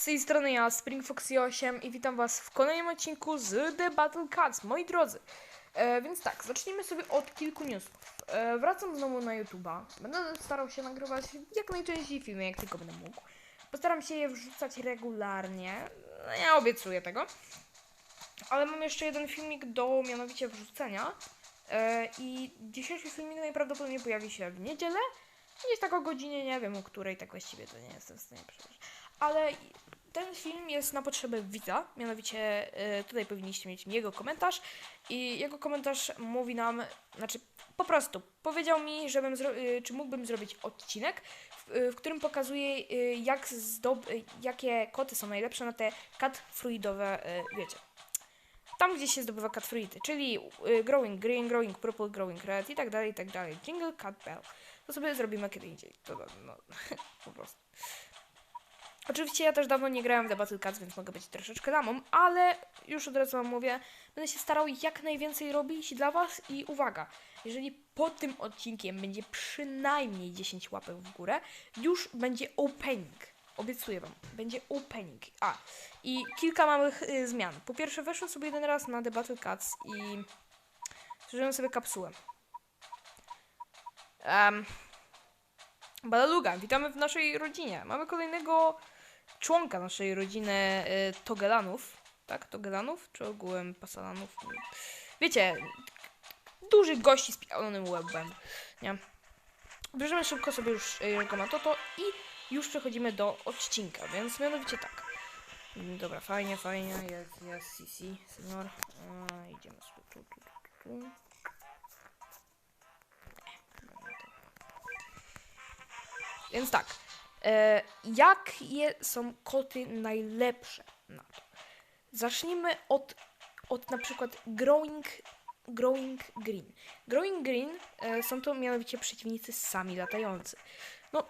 Z tej strony ja, SpringFoxy8 i witam was w kolejnym odcinku z The Battle Cats, moi drodzy. E, więc tak, zacznijmy sobie od kilku newsów. E, wracam znowu na YouTube'a. Będę starał się nagrywać jak najczęściej filmy, jak tylko będę mógł. Postaram się je wrzucać regularnie. No, ja obiecuję tego. Ale mam jeszcze jeden filmik do mianowicie wrzucenia. E, I dzisiejszy filmik najprawdopodobniej pojawi się w niedzielę. Gdzieś tak o godzinie, nie wiem o której, tak właściwie to nie jestem w stanie przeczytać. Ale ten film jest na potrzeby widza, mianowicie y, tutaj powinniście mieć jego komentarz i jego komentarz mówi nam, znaczy po prostu powiedział mi, żebym y, czy mógłbym zrobić odcinek, w, y, w którym pokazuje jak zdob- jakie koty są najlepsze na te y, wiecie. Tam, gdzie się zdobywa cat fruity, czyli growing green, growing purple, growing red i tak dalej, i tak dalej. Jingle cat bell. To sobie zrobimy kiedy indziej. To, no po prostu. Oczywiście ja też dawno nie grałem w The Battle Cats, więc mogę być troszeczkę damą, ale już od razu wam mówię, będę się starał jak najwięcej robić dla was i uwaga, jeżeli pod tym odcinkiem będzie przynajmniej 10 łapek w górę, już będzie opening. Obiecuję wam, będzie opening. A, i kilka małych y, zmian. Po pierwsze, weszłem sobie jeden raz na The Battle Cats i zużyłem sobie kapsułę. Um, witamy w naszej rodzinie. Mamy kolejnego członka naszej rodziny y, Togelanów. Tak, Togelanów? Czy ogółem Pasalanów? Wiecie, dużych gości z pialonym łebem. Nie? Bierzemy szybko sobie już y, go na to, to i już przechodzimy do odcinka, więc mianowicie tak. Mm, Dobra, fajnie, fajnie, jest, jest, CC, senior. A, idziemy sobie tu, tu, tu, tu. Więc tak, e, jakie są koty najlepsze na to? Zacznijmy od, od na przykład growing, growing green. Growing green e, są to mianowicie przeciwnicy sami latający. No,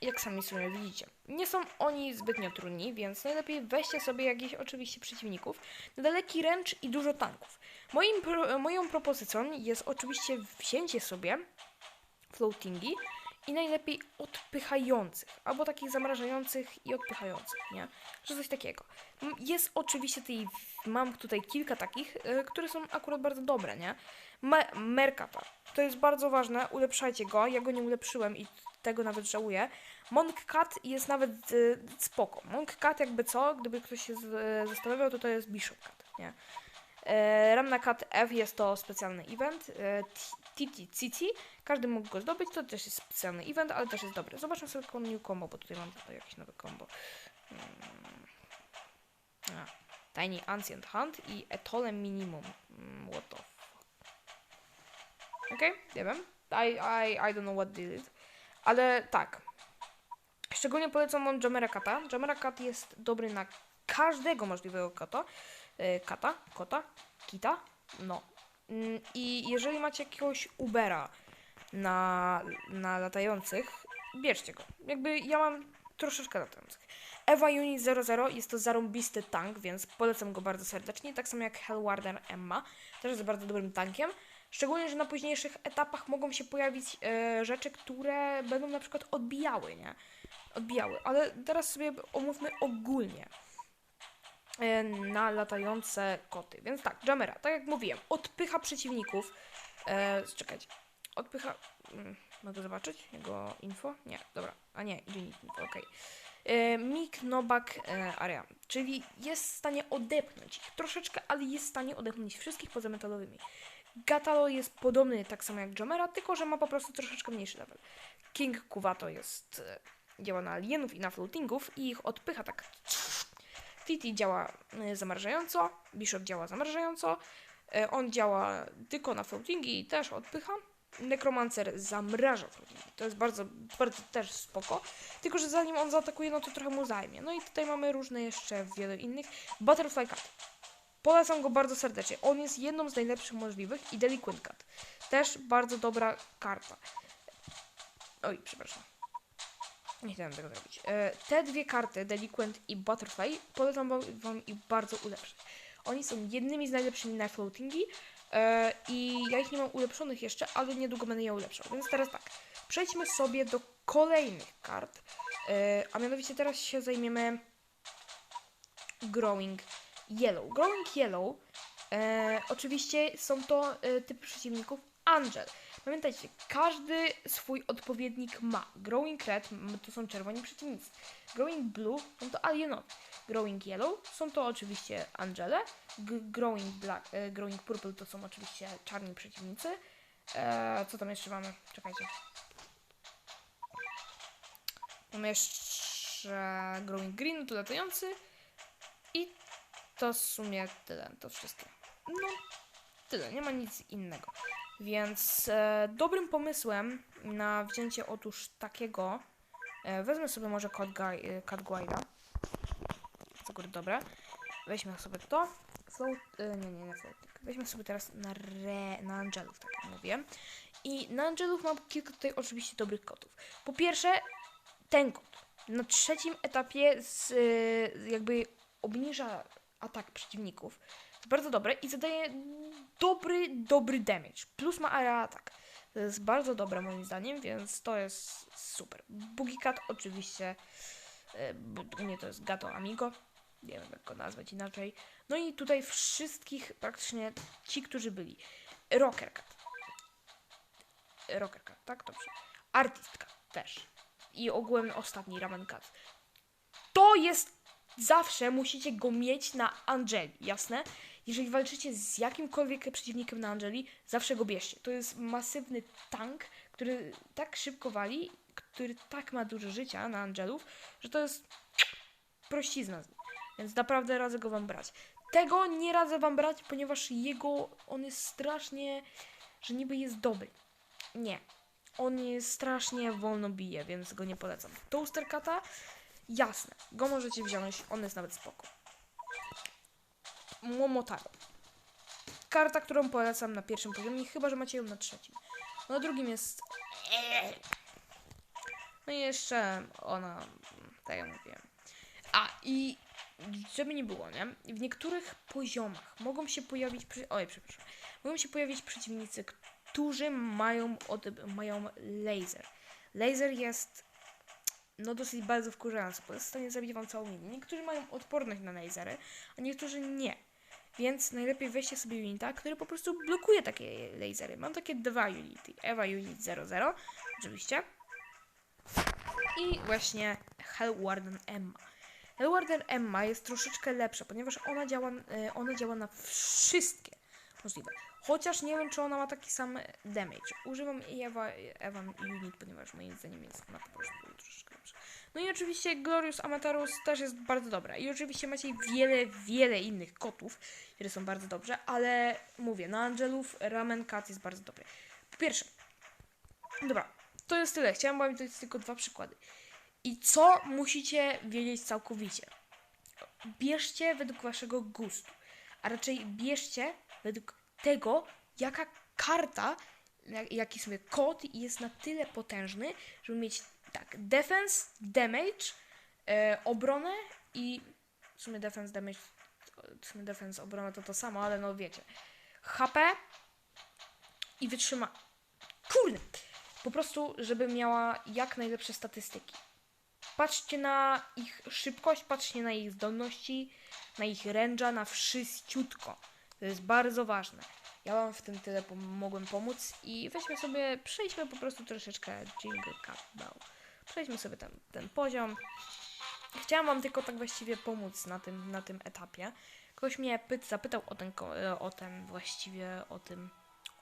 jak sami sobie widzicie. Nie są oni zbytnio trudni, więc najlepiej weźcie sobie jakichś oczywiście przeciwników na daleki ręcz i dużo tanków. Moim, pro, moją propozycją jest oczywiście wzięcie sobie floatingi i najlepiej odpychających, albo takich zamrażających i odpychających, nie? Że coś takiego. Jest oczywiście tej, mam tutaj kilka takich, y, które są akurat bardzo dobre, nie? Me, to jest bardzo ważne, ulepszajcie go, ja go nie ulepszyłem i tego nawet żałuję. Monk Cat jest nawet y, spoko. Monk Cat jakby co, gdyby ktoś się z, zastanawiał, to to jest Bishop Cat, nie? E, Ramna Cat F jest to specjalny event. E, Titi Cici, każdy mógł go zdobyć, to też jest specjalny event, ale też jest dobry. Zobaczmy sobie new combo, bo tutaj mam tutaj jakieś nowe combo. Mm. A, Tiny Ancient Hunt i Etole Minimum. Mm, What the fuck. Okej, nie wiem. I, I, I don't know what did it. Ale tak. Szczególnie polecam wam Jamera Kata. Jamera Kat jest dobry na każdego możliwego kata. E, kata, kota, kita, no. Mm, I jeżeli macie jakiegoś Ubera na, na latających, bierzcie go. Jakby ja mam troszeczkę latających. Ewa Unit 00 jest to zarąbisty tank, więc polecam go bardzo serdecznie. Tak samo jak Hellwarder Emma, też jest bardzo dobrym tankiem. Szczególnie, że na późniejszych etapach mogą się pojawić e, rzeczy, które będą na przykład odbijały, nie? Odbijały. Ale teraz sobie omówmy ogólnie e, na latające koty. Więc tak, Jamera, tak jak mówiłem, odpycha przeciwników. E, czekajcie, odpycha. Mm, mogę zobaczyć jego info? Nie, dobra. A nie, unit info, okej. E, Mik Nobak e, Area, czyli jest w stanie odepchnąć ich troszeczkę, ale jest w stanie odepchnąć wszystkich poza metalowymi. Gatalo jest podobny tak samo jak Jamera, tylko że ma po prostu troszeczkę mniejszy level. King Kuwato jest e, działa na alienów i na floatingów i ich odpycha tak Titi działa zamrażająco, Bishop działa zamrażająco, on działa tylko na floatingi i też odpycha. Necromancer zamraża floatingi. To jest bardzo, bardzo też spoko. Tylko, że zanim on zaatakuje, no to trochę mu zajmie. No i tutaj mamy różne jeszcze wiele innych. Butterfly Cat. Polecam go bardzo serdecznie. On jest jedną z najlepszych możliwych i Delinquent Cat. Też bardzo dobra karta. Oj, przepraszam. Nie chciałem tego zrobić. E, te dwie karty, Delinquent i Butterfly, polecam wam, ich bardzo ulepszyć. Oni są jednymi z najlepszymi na floatingi i ja ich nie mam ulepszonych jeszcze, ale niedługo będę je ulepszał. Więc teraz tak, przejdźmy sobie do kolejnych kart, e, a mianowicie teraz się zajmiemy Growing Yellow. Growing Yellow e, oczywiście są to e, typy przeciwników Angel. Pamiętajcie, każdy swój odpowiednik ma. Growing Red to są czerwoni przeciwnicy. Growing Blue są to alienowie. Growing Yellow są to oczywiście Angele. Growing Black, e, Growing Purple to są oczywiście czarni przeciwnicy. E, co tam jeszcze mamy? Czekajcie. Mamy jeszcze Growing Green, tu latający. I to w sumie tyle, to wszystko. No, tyle, nie ma nic innego. Więc e, dobrym pomysłem na wzięcie otóż takiego, e, wezmę sobie może Cat, Gui- e. Co góry, dobre. Weźmy sobie to. Float, e, nie, nie, nie floating. Weźmy sobie teraz na, re, na Angelów, tak jak mówię. I na Angelów mam kilka tutaj oczywiście dobrych kotów. Po pierwsze, ten kot na trzecim etapie z, y, jakby obniża atak przeciwników. To bardzo dobre i zadaje dobry, dobry damage. Plus ma area attack. To jest bardzo dobre moim zdaniem, więc to jest super. Bugikat oczywiście, y, bu- u mnie to jest Gato Amigo. Nie wiem jak go nazwać inaczej. No i tutaj wszystkich praktycznie ci, którzy byli. Rocker Cat. Rocker Cat, tak? Dobrze. Artistka też i ogółem ostatni Ramen Cat. To jest zawsze musicie go mieć na Angeli, jasne? Jeżeli walczycie z jakimkolwiek przeciwnikiem na Angeli, zawsze go bierzcie. To jest masywny tank, który tak szybko wali, który tak ma dużo życia na Angelów, że to jest prościzna. Więc naprawdę radzę go wam brać. Tego nie radzę wam brać, ponieważ jego, on jest strasznie, że niby jest dobry. Nie, on jest strasznie wolno bije, więc go nie polecam. Toaster Kata, jasne, go możecie wziąć, on jest nawet spoko. Momotaro. Karta, którą polecam na pierwszym poziomie, chyba że macie ją na trzecim. No, Na drugim jest. No i jeszcze ona, tak jak mówiłem. A i żeby nie było, nie? W niektórych poziomach mogą się pojawić. Oj, przepraszam. Mogą się pojawić przeciwnicy, którzy mają, od, mają laser. Laser jest no dosyć bardzo wkurzający, bo jest w stanie zabić wam całą linię. Niektórzy mają odporność na lasery, a niektórzy nie. Więc najlepiej weźcie sobie unita, który po prostu blokuje takie lasery. Mam takie dwa unity. Eva Unit 00, oczywiście. I właśnie Hellwarden Emma. Hellwarden Emma jest troszeczkę lepsza, ponieważ ona działa, e, ona działa na wszystkie możliwe. Chociaż nie wiem, czy ona ma taki sam damage. Używam Ewa, Evan Unit, ponieważ moim zdaniem jest ona po prostu troszeczkę. No i oczywiście Glorious Amatarus też jest bardzo dobra. I oczywiście macie wiele, wiele innych kotów, które są bardzo dobrze, ale mówię, na Angelów Ramen Cat jest bardzo dobry. Po pierwsze, dobra, to jest tyle. Chciałam wam dać tylko dwa przykłady. I co musicie wiedzieć całkowicie? Bierzcie według waszego gustu, a raczej bierzcie według tego, jaka karta, jak- jaki sobie kod jest na tyle potężny, żeby mieć tak, defense, damage, e, obronę i w sumie defense, damage, w sumie defense, obrona to to samo, ale no wiecie, HP i wytrzyma. Kurde! Po prostu, żeby miała jak najlepsze statystyki. Patrzcie na ich szybkość, patrzcie na ich zdolności, na ich ręża, na wszystciutko. To jest bardzo ważne. Ja wam w tym tyle pom- mogłem pomóc i weźmy sobie, przejdźmy po prostu troszeczkę Jingle Countdown. Przejdźmy sobie ten, ten poziom. Chciałam wam tylko tak właściwie pomóc na tym, na tym etapie. Ktoś mnie pyt, zapytał o ten, o ten właściwie, o tym,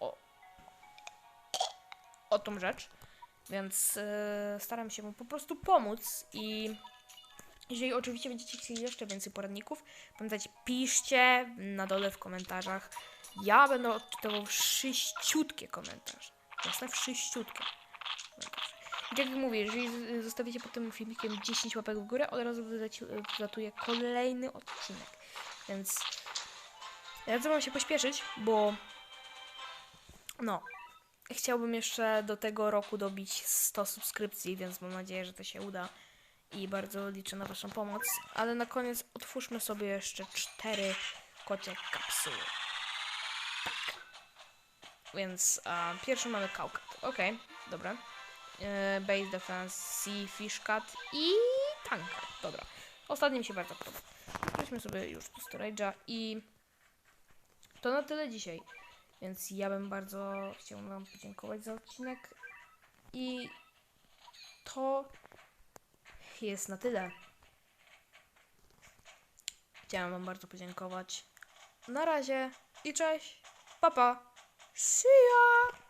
o, o tą rzecz. Więc e, staram się mu po prostu pomóc i jeżeli oczywiście będziecie chcieli jeszcze więcej poradników, pamiętajcie, piszcie na dole w komentarzach. Ja będę odczytywał wszyściutkie komentarze. Jasne? Wszyściutkie tak jak mówię, jeżeli zostawicie pod tym filmikiem 10 łapek w górę, od razu wlatuje kolejny odcinek. Więc radzę wam się pośpieszyć, bo no, chciałbym jeszcze do tego roku dobić 100 subskrypcji, więc mam nadzieję, że to się uda i bardzo liczę na Waszą pomoc. Ale na koniec otwórzmy sobie jeszcze cztery kocie kapsuły. Tak. Więc a, pierwszy mamy Cowcat. Okej, dobra. E, base Defense, Sea Fish Cat i Tanker. Dobra. Ostatni mi się bardzo podoba. Weźmy sobie już tu storage'a i to na tyle dzisiaj. Więc ja bym bardzo chciał Wam podziękować za odcinek i to jest na tyle. Chciałam Wam bardzo podziękować. Na razie i cześć. Pa pa. See ya.